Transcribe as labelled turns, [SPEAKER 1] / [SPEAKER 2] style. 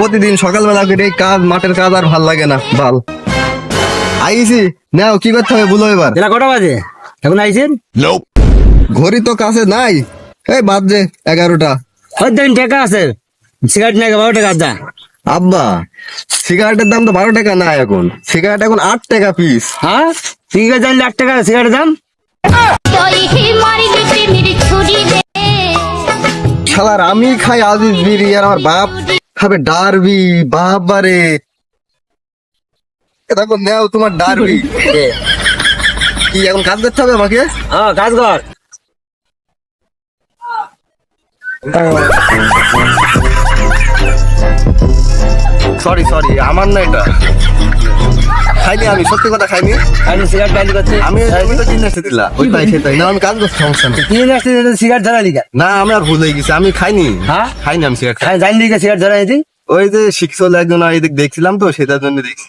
[SPEAKER 1] প্রতিদিন সকালবেলা করে এই কাজ মাঠের কাজ আর ভালো লাগে না ভালো। আইছি নাও কি করতে হবে বলো এবার।
[SPEAKER 2] এটা কটা বাজে? এখন আইছেন?
[SPEAKER 1] ঘড়ি তো কাছে নাই। এই বাদ যে এগারোটা।
[SPEAKER 2] ওই দিন টাকা আছে। সিগারেট নাকি বারো টাকা যা
[SPEAKER 1] আব্বা সিগারেটের দাম তো বারো টাকা না এখন। সিগারেট এখন আট টাকা পিস
[SPEAKER 2] হ্যাঁ? ঠিক আছে জানলে আট টাকা সিগারেটের দাম?
[SPEAKER 1] শালার আমি খাই আজিজ বিড়ি আর আমার বাপ খাবে ডারবি বাবারে। এ দেখো নেও তোমার ডারবি। কি এখন কাজ করতে হবে আমাকে?
[SPEAKER 2] হ্যাঁ কাজ কর।
[SPEAKER 1] সরি সরি আমার না এটা। খাইনি আমি সত্যি কথা খাইনি।
[SPEAKER 2] আমি সিগারেট করছি।
[SPEAKER 1] আমি আমি তো চিন্তা দিলা সেটাই না আমি কাজ করছি সমস্যা নেই।
[SPEAKER 2] তিন আসতে সিগারেট ধরা
[SPEAKER 1] না আমি আর ভুল হয়ে গেছি আমি খাইনি।
[SPEAKER 2] হ্যাঁ?
[SPEAKER 1] খাইনি আমি সিগারেট খাই
[SPEAKER 2] জানি লিখা সিগারেট ধরা নিয়েছি
[SPEAKER 1] ওই যে শিখছো একজন দেখছিলাম তো সেটার জন্য দেখছি